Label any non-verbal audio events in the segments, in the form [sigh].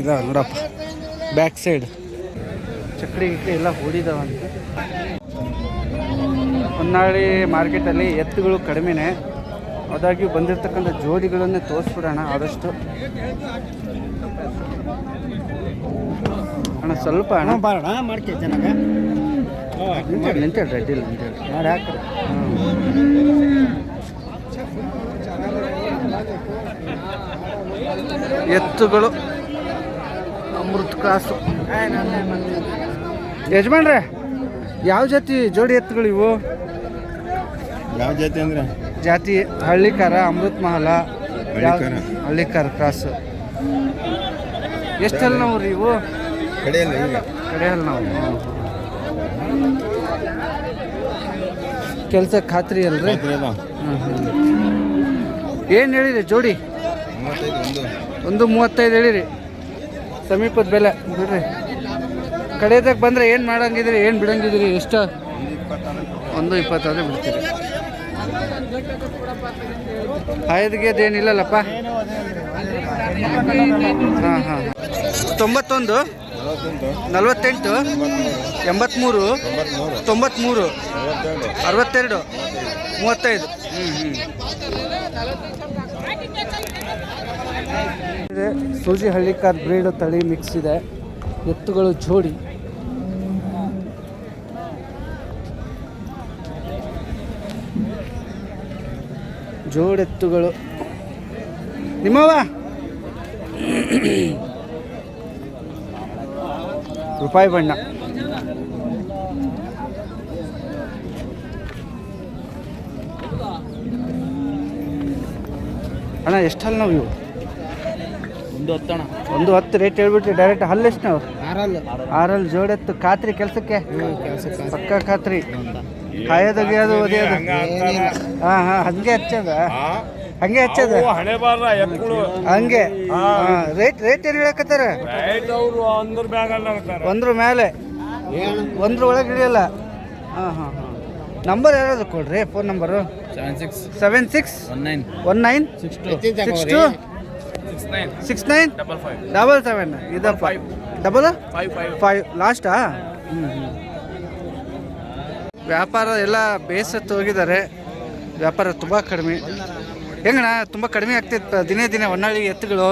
ಇದ ನೋಡಪ್ಪ. Back side ಚಕ್ಡಿ ಗಿಕ್ಡಿ ಎಲ್ಲ ಹೂಡಿದಾವಂತ ಹೊನ್ನಾಳಿ ಮಾರ್ಕೆಟಲ್ಲಿ ಎತ್ತುಗಳು ಕಡಿಮೆನೆ. ಅದಾಗಿ ಬಂದಿರತಕ್ಕಂಥ ಜೋಡಿಗಳನ್ನೇ ತೋರಿಸ್ಬಿಡೋಣ ಆದಷ್ಟು. ಅಣ್ಣ ಸ್ವಲ್ಪ ಅಣ್ಣ. ಬಾರಣ ಚೆನ್ನಾಗ. ನಿಂತೇಳಿ ನಿಂತೇಳಿ ನಿಂತೇಳಿ ಮಾಡಿ ಹಾಕ್ರಿ. ಎತ್ತುಗಳು. ಕಾಸು. ಯಜಮಾನ್ರೆ ಯಾವ ಜಾತಿ ಜೋಡಿ ಎತ್ತುಗಳು ಇವು? ಯಾವ ಜಾತಿ ಅಂದ್ರೆ? ಜಾತಿ ಹಳ್ಳಿಕಾರ ಅಮೃತ್ ಮಹಲ ಹಳ್ಳಿಕಾರ. ಕ್ರಾಸ್ ಎಷ್ಟಲ್ಲಿ ನಾವು ರೀ ಇವು? ಕಡೆಯಲ್ಲ ಈಗ. ಕಡೆಯಲ್ಲ ನಾವು. ಕೆಲಸ ಖಾತ್ರಿ ಅಲ್ರಿ? ಏನು ಹೇಳಿರಿ ಜೋಡಿ? ಒಂದು ಮೂವತ್ತೈದು ಹೇಳಿರಿ. ಸಮೀಪದ ಬೆಲೆ. ಬಿಡ್ರಿ. ಕಡೆದಾಗ ಬಂದರೆ ಏನು ಮಾಡೋಂಗಿದ್ರಿ, ಏನು ಬಿಡಂಗಿದ್ರಿ ಎಷ್ಟು? ಒಂದು ಇಪ್ಪತ್ತಾದ್ರೆ ಬಿಡ್ತೀರಿ. ಏನಿಲ್ಲಲ್ಲಪ್ಪ ಹಾಂ ಹಾಂ ತೊಂಬತ್ತೊಂದು, ನಲ್ವತ್ತೆಂಟು ಎಂಬತ್ತ್ಮೂರು ತೊಂಬತ್ತ್ಮೂರು ಅರವತ್ತೆರಡು. ಮೂವತ್ತೈದು. ಹಳ್ಳಿ ಇದೆ. ಸೂಜಿ ಹಳ್ಳಿಕಾರ್ ಬ್ರೀಡ್ ತಳಿ ಮಿಕ್ಸ್ ಇದೆ. ಎತ್ತುಗಳು ಜೋಡಿ. ಜೋಡೆತ್ತುಗಳು ನಿಮ್ಮವ [coughs] ರೂಪಾಯಿ ಬಣ್ಣ. ಅಣ್ಣ ಎಷ್ಟು ಹಲ್ಲು ನಾವು ಇವು? ಒಂದು ಹತ್ತಣ ಒಂದು ಹತ್ತು ರೇಟ್ ಹೇಳ್ಬಿಟ್ಟು ಡೈರೆಕ್ಟ್ ಹಲ್ಲು ಎಷ್ಟು ನಾವು? ಆರಲ್ಲ. ಆರಲ್ಲಿ ಜೋಡೆತ್ತು. ಖಾತ್ರಿ ಕೆಲಸಕ್ಕೆ? ಕೆಲಸಕ್ಕೆ ಪಕ್ಕ ಖಾತ್ರಿ. ಕಾಯೋದು ಒಗೆಯೋದು ಒದೆಯೋದು? ಹಾಂ ಹಾಂ ಹಂಗೆ ಹಚ್ಚದ? ಹಂಗೆ ಹಚ್ಚದ? ಹಣೆ ಬಾರ ಹಂಗೆ. ರೇಟ್ ರೇಟ್ ಏನು ಹೇಳಕತ್ತಾರ? ಒಂದ್ರ ಮೇಲೆ ಒಂದ್ರ ಒಳಗೆ ಹಿಡಿಯಲ್ಲ. ಹಾಂ ಹಾಂ ಹಾಂ. ನಂಬರ್ ಯಾರಾದ್ರು ಕೊಡ್ರಿ phone number seven six seven six one nine one nine six two six nine six nine double five double seven ಇದಪ್ಪ double five double five ಲಾಸ್ಟಾ ಹ್ಞೂ ಹ್ಞೂ ವ್ಯಾಪಾರ ಎಲ್ಲ ಬೇಸತ್ತು ಹೋಗಿದ್ದಾರೆ. ವ್ಯಾಪಾರ ತುಂಬ ಕಡಿಮೆ. ಹೆಂಗಣ್ಣ ತುಂಬ ಕಡಿಮೆ ಆಗ್ತಿತ್ತು. ದಿನೇ ದಿನೇ ಹೊನ್ನಾಳಿ ಎತ್ತುಗಳು.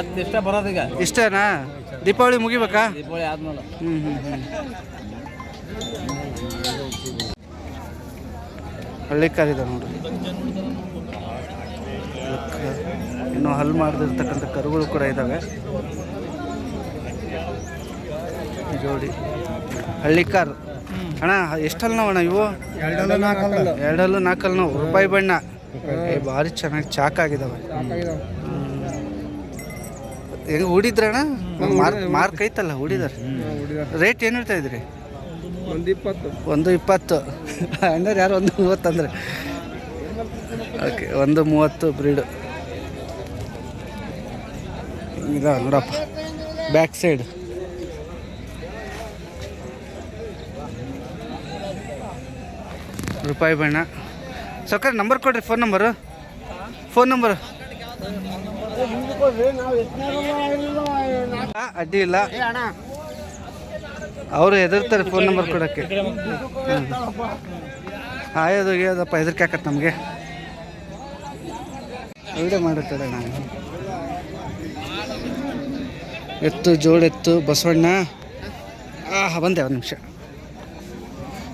ಎತ್ತು ಇಷ್ಟ ಬರೋದೀಗ ಇಷ್ಟನಾ? ದೀಪಾವಳಿ ಮುಗಿಬೇಕಾ? ದೀಪಾವಳಿ ಆದ್ಮೇಲೆ. ಹ್ಞೂ ಹ್ಞೂ ಹ್ಞೂ ಹಳ್ಳಿ ಕಾರಿದೆ ನೋಡಿ. ಇನ್ನು ಹಲ್ ಮಾಡದಿರ್ತಕ್ಕಂಥ ಕರುಗಳು ಕೂಡ ಇದ್ದಾವೆ ಜೋಡಿ. ಹಳ್ಳಿ ಕಾರ್. ಅಣ್ಣ ಎಷ್ಟಲ್ಲ ಅಣ್ಣ ಇವು? ಎರಡಲ್ಲೂ ನಾಲ್ಕಲ್ಲಿ. ನಾವು ರೂಪಾಯಿ ಬಣ್ಣ. ಭಾರಿ ಚೆನ್ನಾಗಿ ಚಾಕ್ ಆಗಿದಾವೆ. ಹೆಂಗೆ ಹೂಡಿದ್ರಣ್ಣ ಮಾರ್ಕ್ ಮಾರ್ಕ್ ಐತಲ್ಲ ಹೂಡಿದಾರೆ ರೇಟ್ ಏನು ಹೇಳ್ತಾ ಇದ್ರಿ ಒಂದು ಇಪ್ಪತ್ತು ಒಂದು ಇಪ್ಪತ್ತು. ಅಂದ್ರೆ ಯಾರು ಒಂದು ಮೂವತ್ತು ಅಂದ್ರೆ? ಓಕೆ ಒಂದು ಮೂವತ್ತು ಬ್ರೀಡು ಇದ ನೋಡಪ್ಪ ಬ್ಯಾಕ್ ಸೈಡ್ ರೂಪಾಯಿ ಬಣ್ಣ. ಸೌಕರ್ ನಂಬರ್ ಕೊಡ್ರಿ ಫೋನ್ ನಂಬರು ಫೋನ್ ನಂಬರು ಅಡ್ಡಿ ಇಲ್ಲ. ಅವರು ಹೆದರ್ತಾರೆ ಫೋನ್ ನಂಬರ್ ಕೊಡೋಕ್ಕೆ. ಆಯೋದು ಗೀಯೋದಪ್ಪ ಹೆದರ್ಕೆ ಹಾಕತ್ ನಮಗೆ. ವಿಡಿಯೋ ಮಾಡುತ್ತಾರೆ ನಾನು. ಎತ್ತು ಜೋಡೆತ್ತು ಬಸವಣ್ಣ. ಆ ಬಂದೆ, ಒಂದು ನಿಮಿಷ.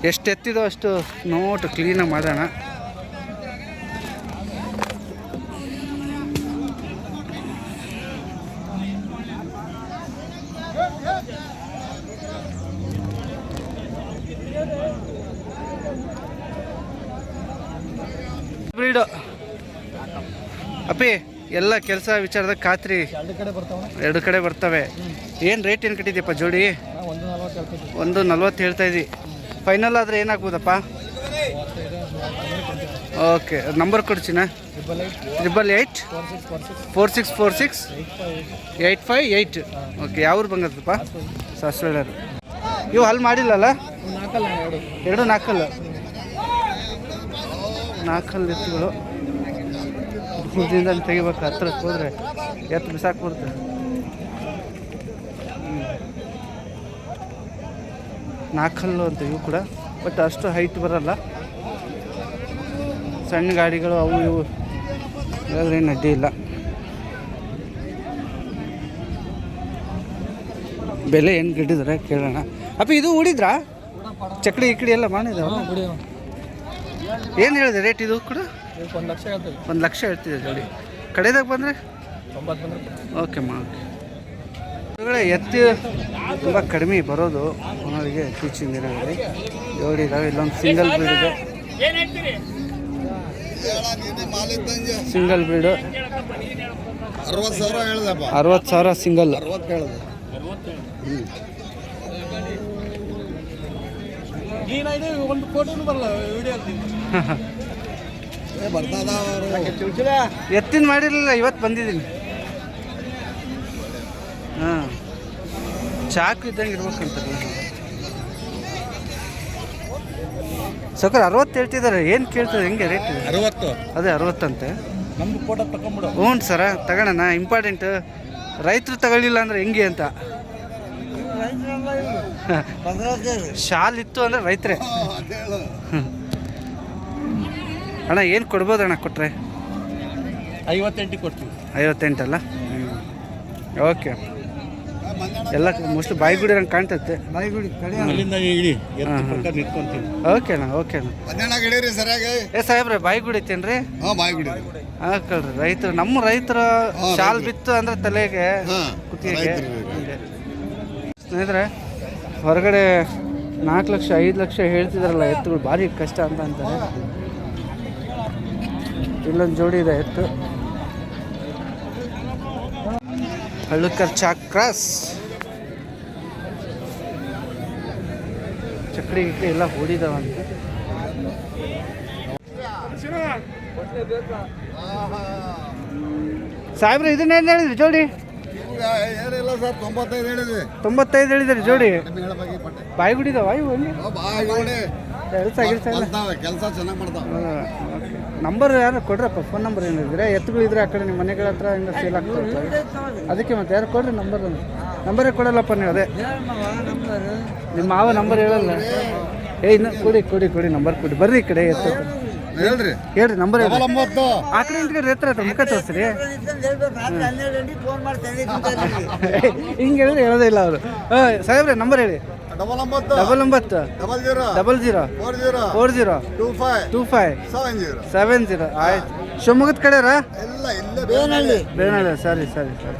ಎಷ್ಟು ಎತ್ತಿದೋ ಅಷ್ಟು ನೋಟು ಕ್ಲೀನಾಗಿ ಮಾಡೋಣ. ಬ್ರೀಡು ಅಪ್ಪಿ ಎಲ್ಲ ಕೆಲಸ ವಿಚಾರದಾಗ ಖಾತ್ರಿ. ಎರಡು ಕಡೆ ಬರ್ತಾವ. ಏನು ರೇಟ್ ಏನು ಕಟ್ಟಿದ್ಯಪ್ಪ ಜೋಡಿ? ಒಂದು ನಲ್ವತ್ತು ಹೇಳ್ತಾ ಇದ್ದಿ. ಫೈನಲ್ ಆದರೆ ಏನಾಗ್ಬೋದಪ್ಪ? Okay number ಕೊಡ್ತೀನ? Triple eight four six four six eight five eight okay ಯಾವ ಓಕೆ ಯಾವ್ರು ಬಂಗದಪ್ಪ ಸಾಸ್ವೇಳರು ಇವು ಅಲ್ಲಿ ಮಾಡಿಲ್ಲಲ್ಲ? ಎರಡು. ನಾಲ್ಕಲ್ಲ ನಾಲ್ಕಲ್ಲಿ ಎತ್ತುಗಳು. ತೆಗಿಬೇಕು, ಹತ್ರಕ್ಕೆ ಹೋದರೆ ಎತ್ತು ಬಿಸಾಕಿ ಬರುತ್ತೆ. ನಾಲ್ಕಲ್ಲು ಅಂತ ಇವು ಕೂಡ, ಬಟ್ ಅಷ್ಟು ಹೈಟ್ ಬರಲ್ಲ. ಸಣ್ಣ ಗಾಡಿಗಳು ಅವು ಇವು. ಏನು ಅಡ್ಡಿ ಇಲ್ಲ. ಬೆಲೆ ಏನು ಗಿಡಿದ್ರೆ ಕೇಳೋಣ. ಅಪ್ಪ ಇದು ಉಡಿದ್ರಾ ಚಕ್ಡಿ, ಈ ಕಡೆ ಎಲ್ಲ ಮಾಡಿದಾವ ಏನು ಹೇಳಿದೆ ರೇಟ್ ಇದು ಕೂಡ? ಒಂದು ಲಕ್ಷ ಹೇಳ್ತೀವಿ ಒಂದು ಲಕ್ಷ ಹೇಳ್ತಿದೆ ಜೋಡಿ. ಕಡೆದಾಗ ಬಂದರೆ? ಓಕೆ ಮಾ ಓಕೆ ಎತ್ತಿ ತುಂಬ ಕಡಿಮೆ ಬರೋದು ಅವನಿಗೆ ಇತ್ತೀಚಿನ ದಿನಗಳಲ್ಲಿ. ಜೋಡಿ ಇದಾವೆ ಇಲ್ಲೊಂದು ಸಿಂಗಲ್ ಬ್ರೀಡ್ ಇದೆ. ಸಿಂಗಲ್ ಬೀಡು ಅರವತ್ತು ಸಾವಿರ ಸಿಂಗಲ್ ಒಂದು ಫೋಟೋನು ಬರಲ್ಲ ವಿಡಿಯೋ ಎತ್ತಿನ ಮಾಡಿರಲಿಲ್ಲ ಇವತ್ತು ಬಂದಿದ್ದೀನಿ. ಹಾಂ. ಚಾಕು ಇದ್ದಂಗೆ ಇರ್ಬೇಕಂತಲ್ಲ. ಸಕರ್ ಅರವತ್ತು ಹೇಳ್ತಿದ್ದಾರೆ ಏನು ಕೇಳ್ತದೆ ಹೆಂಗೆ ರೇಟ್? ಅರವತ್ತು. ಅದೇ ಅರವತ್ತಂತೆ. ನಮ್ದು ಫೋಟೋ ತಗೊಂಬಿಡು ಹ್ಞೂ ಸರ ತಗೋಣ ಇಂಪಾರ್ಟೆಂಟ್ ರೈತರು ತಗೊಳ್ಳಿಲ್ಲ ಅಂದ್ರೆ ಹೆಂಗೆ ಅಂತ. ಶಾಲ್ ಇತ್ತು ಅಂದ್ರೆ ರೈತರೇ. ಅಣ್ಣ ಏನು ಕೊಡ್ಬೋದು ಅಣ್ಣ ಕೊಟ್ಟರೆ ಐವತ್ತೆಂಟಿಗೆ ಕೊಡ್ತೀವಿ. ಐವತ್ತೆಂಟಲ್ಲ? ಓಕೆ. ಎಲ್ಲ ಮೋಸ್ಟ್ಲಿ ಬಾಯಿಗುಡಿರಂಗೆ ಕಾಣ್ತೈತೆ. ಬಾಯಿಗುಡಿ ಅಲ್ಲಿಂದ ಇಳಿ ನಿಂತ್ಕೊಂತೀವಿ. ಓಕೆ ಅಣ್ಣ ಓಕೆ ಅಣ್ಣ. ಸರಿಯಾಗಿ ಏ ಸಾಹೇಬ್ರೆ ಬಾಯಿಗುಡಿ ಐತೇನ್ರಿ ಹಾಂ ಬಾಯಿಗುಡಿ. ಹಾಕಳ್ರಿ ರೈತರು ನಮ್ಮ ರೈತರು ಶಾಲ್ ಬಿತ್ತು ಅಂದ್ರೆ ತಲೆಗೆ ಕುತ್ತಿಗೆ ಸ್ನೇಹಿತರೆ ಹೊರಗಡೆ ನಾಲ್ಕು ಲಕ್ಷ ಐದು ಲಕ್ಷ ಹೇಳ್ತಿದಾರಲ್ಲ ಎತ್ತುಗಳು ಭಾರಿ ಕಷ್ಟ ಅಂತ ಅಂತಾರೆ. ಇಲ್ಲೊಂದು ಜೋಡಿ ಇದೆ ಎತ್ತು. ಹಳ್ಳಕರ್ ಚಾಕ್ ಕ್ರಾಸ್. ಚಕ್ಡಿ ಗಿಕ್ಡಿ ಎಲ್ಲ ಹೊಡಿದಾವಂತೆ. ಸಾಹೇಬ್ರೆ ಇದನ್ನೇನು ಹೇಳಿದ್ರಿ ಜೋಡಿ? ತೊಂಬತ್ತೈದು ಹೇಳಿದ್ರಿ ಜೋಡಿ? ಬಾಯಿ ಪಟ್ಟೆ ಬಾಯಿ ಇವು ಅಲ್ಲಿ ಕೆಲಸ ಗಿಲ್ಸ ಇಲ್ಲ ಕಲ್ತಾವೆ ಕೆಲಸ ಚೆನ್ನಾಗಿ ಮಾಡ್ತಾವೆ ನಂಬರ್ ಯಾರು ಕೊಡ್ರಪ್ಪ? ಫೋನ್ ನಂಬರ್ ಏನಿದ್ರೆ ಎತ್ತುಗಳು ಇದ್ರೆ ಆ ಕಡೆ ನಿಮ್ಮ ಮನೆಗಳ ಹತ್ರ ಹಿಂಗೆ ಸೇಲ್ ಆಗ್ತಿರ್ತವೆ ಅದಕ್ಕೆ ಮತ್ತೆ ಯಾರು ಕೊಡ್ರಿ ನಂಬರ್ ನಂಬರೇ ಕೊಡಲ್ಲಪ್ಪ ನೀವು ಅದೇ. ನಿಮ್ಮ ಮಾವ ನಂಬರ್ ಹೇಳಲ್ಲ. ಏ ಇನ್ನು ಕೊಡಿ ಕೊಡಿ ಕೊಡಿ ನಂಬರ್ ಕೊಡಿ. ಬರ್ರಿ ಈ ಕಡೆ ಎತ್ತು. ಹೇಳ್ರಿ. ಹೇಳ್ರಿ ನಂಬರ್ ಡಬಲ್ ಒಂಬತ್ತು. ಆ ಕಡೆ ಇಂದ ಕಡೆ ಎತ್ತರ ಹತ್ರ ಮುಖ ತೋರಿಸ್ರಿ. ಹಿಂಗೆ ಹೇಳಿದ್ರೆ ಹೇಳೋದೇ ಇಲ್ಲ ಅವರು. ಸಾಹೇಬ್ರೆ ನಂಬರ್ ಹೇಳಿ. ಡಬಲ್ ಒಂಬತ್ತು ಡಬಲ್ ಒಂಬತ್ತು double zero double zero four zero four zero two five two five seven zero seven zero ಆಯ್ತು ಶಿವಮೊಗ್ಗದ ಕಡೆರಾ ಎಲ್ಲ ಇಲ್ಲ ಬೇನಹಳ್ಳಿ ಬೇನಳ್ಳಿ ಸರಿ ಸರಿ ಸರಿ.